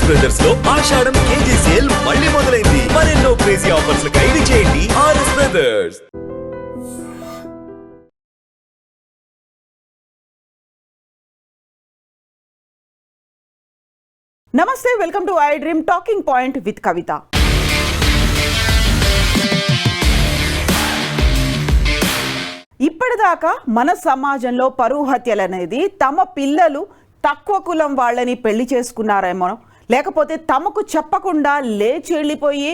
RS బ్రదర్స్లో Ashadham KG sale మళ్ళీ మొదలైంది. మరెన్నో క్రేజీ ఆఫర్స్ ఖైదీ చేయండి ఆర్ఎస్ బ్రదర్స్ నమస్తే welcome to I Dream talking point with Kavitha ఇప్పటిదాకా మన సమాజంలో పరువు హత్యలు అనేది తమ పిల్లలు తక్కువ కులం వాళ్ళని పెళ్ళి చేసుకున్నారేమో లేకపోతే తమకు చెప్పకుండా లేచి వెళ్ళిపోయి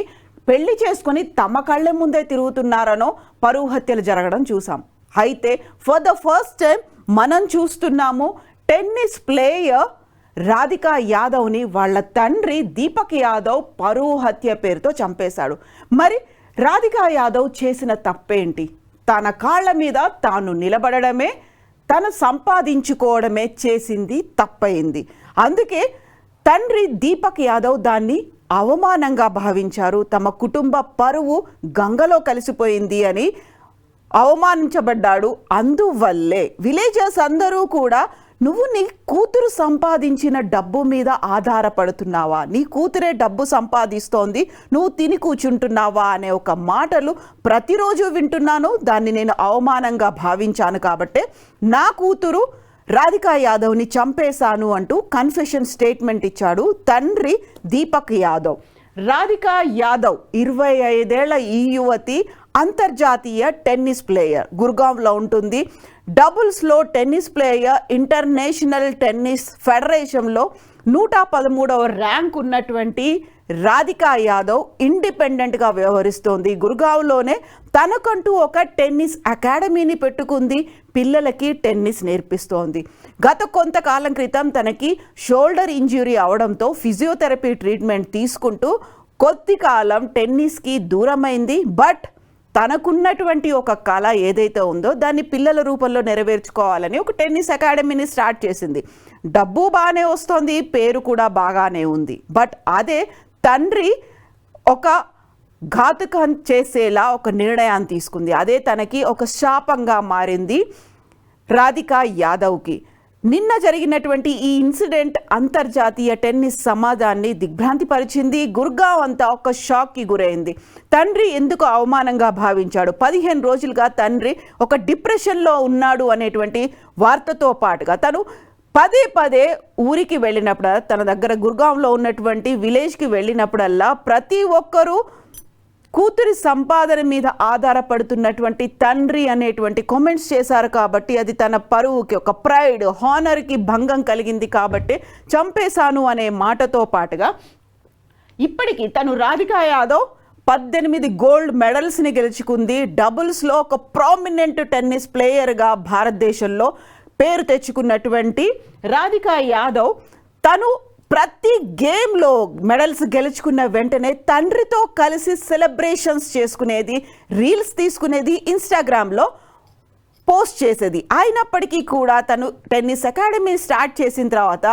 పెళ్ళి చేసుకొని తమ కళ్ళ ముందే తిరుగుతున్నారనో పరువు హత్యలు జరగడం చూసాం అయితే ఫర్ ద ఫస్ట్ టైం మనం చూస్తున్నాము టెన్నిస్ ప్లేయర్ రాధికా యాదవ్ని వాళ్ళ తండ్రి దీపక్ యాదవ్ పరువు హత్య పేరుతో చంపేశాడు. మరి రాధికా యాదవ్ చేసిన తప్పేంటి? తన కాళ్ళ మీద తాను నిలబడడమే తను సంపాదించుకోవడమే చేసింది తప్పయింది అందుకే తండ్రి దీపక్ యాదవ్ దాన్ని అవమానంగా భావించారు. తమ కుటుంబ పరువు గంగలో కలిసిపోయింది అని అవమానించబడ్డాడు. అందువల్లే విలేజర్స్ అందరూ కూడా నువ్వు నీ కూతురు సంపాదించిన డబ్బు మీద ఆధారపడుతున్నావా? నీ కూతురే డబ్బు సంపాదిస్తోంది నువ్వు తిని కూర్చుంటున్నావా? అనే ఒక మాటలు ప్రతిరోజు వింటున్నాను. దాన్ని నేను అవమానంగా భావించాను కాబట్టే నా కూతురు రాధికా యాదవ్ని చంపేశాను అంటూ కన్ఫెషన్ స్టేట్మెంట్ ఇచ్చాడు తండ్రి దీపక్ యాదవ్. రాధికా యాదవ్ ఇరవై ఐదేళ్ళ ఈ యువతి అంతర్జాతీయ టెన్నిస్ ప్లేయర్. గుర్గాంలో ఉంటుంది. డబుల్స్లో టెన్నిస్ ప్లేయర్ ఇంటర్నేషనల్ టెన్నిస్ ఫెడరేషన్లో నూట పదమూడవ ర్యాంక్ ఉన్నటువంటి రాధికా యాదవ్ ఇండిపెండెంట్గా వ్యవహరిస్తోంది. గురుగావ్లోనే తనకంటూ ఒక టెన్నిస్ అకాడమీని పెట్టుకుంది. పిల్లలకి టెన్నిస్ నేర్పిస్తోంది. గత కొంతకాలం క్రితం తనకి షోల్డర్ ఇంజ్యూరీ అవడంతో ఫిజియోథెరపీ ట్రీట్మెంట్ తీసుకుంటూ కొద్ది కాలం టెన్నిస్కి దూరమైంది. బట్ తనకున్నటువంటి ఒక కళ ఏదైతే ఉందో దాన్ని పిల్లల రూపంలో నెరవేర్చుకోవాలని ఒక టెన్నిస్ అకాడమీని స్టార్ట్ చేసింది. డబ్బు బాగానే వస్తుంది పేరు కూడా బాగానే ఉంది. బట్ అదే తండ్రి ఒక ఘాతుకం చేసేలా ఒక నిర్ణయాన్ని తీసుకుంది. అదే తనకి ఒక శాపంగా మారింది రాధికా యాదవ్కి. నిన్న జరిగినటువంటి ఈ ఇన్సిడెంట్ అంతర్జాతీయ టెన్నిస్ సమాజాన్ని దిగ్భ్రాంతిపరిచింది. గుర్గావ్ అంతా ఒక షాక్కి గురైంది. తండ్రి ఎందుకు అవమానంగా భావించాడు? పదిహేను రోజులుగా తండ్రి ఒక డిప్రెషన్లో ఉన్నాడు అనేటువంటి వార్తతో పాటుగా తను పదే పదే ఊరికి వెళ్ళినప్పుడు తన దగ్గర గుర్గాంలో ఉన్నటువంటి విలేజ్కి వెళ్ళినప్పుడల్లా ప్రతి ఒక్కరూ కూతురి సంపాదన మీద ఆధారపడుతున్నటువంటి తండ్రి అనేటువంటి కామెంట్స్ చేశారు కాబట్టి అది తన పరువుకి ఒక ప్రైడ్ హానర్కి భంగం కలిగింది కాబట్టి చంపేశాను అనే మాటతో పాటుగా ఇప్పటికీ తను రాధికా యాదవ్ పద్దెనిమిది గోల్డ్ మెడల్స్ని గెలుచుకుంది. డబుల్స్లో ఒక ప్రామినెంట్ టెన్నిస్ ప్లేయర్గా భారతదేశంలో పేరు తెచ్చుకున్నటువంటి రాధికా యాదవ్ తను ప్రతి గేమ్లో మెడల్స్ గెలుచుకున్న వెంటనే తండ్రితో కలిసి సెలబ్రేషన్స్ చేసుకునేది రీల్స్ తీసుకునేది ఇన్స్టాగ్రామ్లో పోస్ట్ చేసేది. అయినప్పటికీ కూడా తను టెన్నిస్ అకాడమీ స్టార్ట్ చేసిన తర్వాత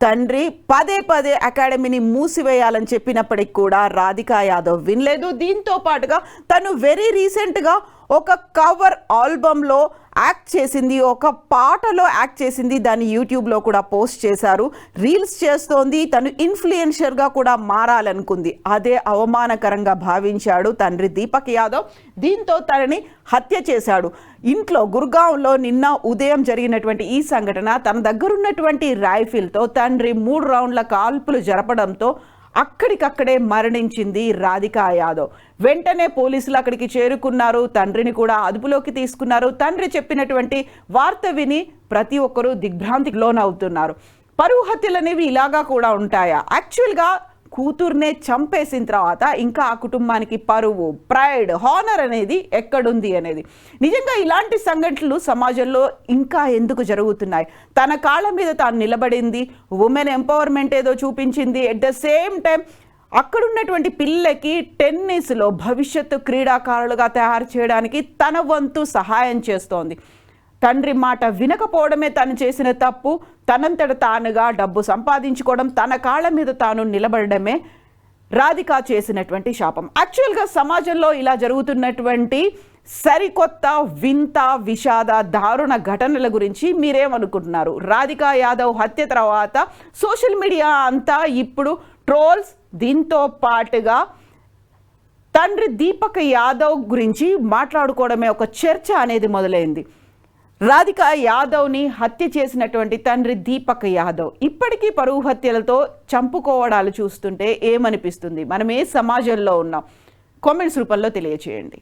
తండ్రి పదే పదే అకాడమీని మూసివేయాలని చెప్పినప్పటికి కూడా రాధికా యాదవ్ వినలేదు. దీంతో పాటుగా తను వెరీ రీసెంట్గా ఒక కవర్ ఆల్బంలో యాక్ట్ చేసింది ఒక పాటలో యాక్ట్ చేసింది దాన్ని యూట్యూబ్లో కూడా పోస్ట్ చేశారు. రీల్స్ చేస్తోంది తను ఇన్ఫ్లుయెన్షియర్గా కూడా మారాలనుకుంది. అదే అవమానకరంగా భావించాడు తండ్రి దీపక్ యాదవ్. దీంతో తనని హత్య చేశాడు. ఇంట్లో గుర్గాంలో నిన్న ఉదయం జరిగినటువంటి ఈ సంఘటన తన దగ్గరున్నటువంటి రైఫిల్తో తండ్రి మూడు రౌండ్ల కాల్పులు జరపడంతో అక్కడికక్కడే మరణించింది రాధికా యాదవ్. వెంటనే పోలీసులు అక్కడికి చేరుకున్నారు. తండ్రిని కూడా అదుపులోకి తీసుకున్నారు. తండ్రి చెప్పినటువంటి వార్త విని ప్రతి ఒక్కరూ దిగ్భ్రాంతికి లోనవుతున్నారు. పరువు హత్యలు అనేవి ఇలాగా కూడా ఉంటాయా? యాక్చువల్గా కూతుర్నే చంపేసిన తర్వాత ఇంకా ఆ కుటుంబానికి పరువు ప్రైడ్ హానర్ అనేది ఎక్కడుంది అనేది. నిజంగా ఇలాంటి సంఘటనలు సమాజంలో ఇంకా ఎందుకు జరుగుతున్నాయి? తన కాళ్ళ మీద తాను నిలబడింది ఉమెన్ ఎంపవర్మెంట్ ఏదో చూపించింది ఎట్ ద సేమ్ టైం అక్కడున్నటువంటి పిల్లకి టెన్నిస్లో భవిష్యత్తు క్రీడాకారులుగా తయారు చేయడానికి తన వంతు సహాయం చేస్తోంది. తండ్రి మాట వినకపోవడమే తను చేసిన తప్పు. తనంతట తానుగా డబ్బు సంపాదించుకోవడం తన కాళ్ళ మీద తాను నిలబడమే రాధిక చేసినటువంటి శాపం. యాక్చువల్గా సమాజంలో ఇలా జరుగుతున్నటువంటి సరికొత్త వింత విషాద దారుణ ఘటనల గురించి మీరేమనుకుంటున్నారు? రాధికా యాదవ్ హత్య తర్వాత సోషల్ మీడియా అంతా ఇప్పుడు ట్రోల్స్ దీంతో పాటుగా తండ్రి దీపక్ యాదవ్ గురించి మాట్లాడుకోవడమే ఒక చర్చ అనేది మొదలైంది. రాధికా యాదవ్ని హత్య చేసినటువంటి తండ్రి దీపక్ యాదవ్. ఇప్పటికీ పరువు హత్యలతో చంపుకోవడాలు చూస్తుంటే ఏమనిపిస్తుంది? మనం ఏ సమాజంలో ఉన్నాం. కామెంట్స్ రూపంలో తెలియచేయండి.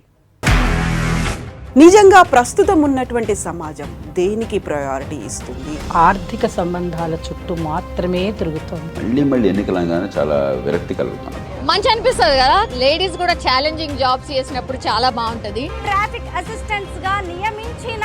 నిజంగా ప్రస్తుతం ఉన్నటువంటి సమాజం దేనికి ప్రయారిటీ ఇస్తుంది? ఆర్థిక సంబంధాల చుట్టూ మాత్రమే తిరుగుతోంది. మళ్ళీ మళ్ళీ ఎన్నికలంగానే చాలా విరక్తి కలుగుతాం మంచి అనిపిస్తుంది కదా? లేడీస్ కూడా ఛాలెంజింగ్ జాబ్స్ చేసినప్పుడు చాలా బాగుంటది. ట్రాఫిక్ అసిస్టెంట్స్గా నియమించిన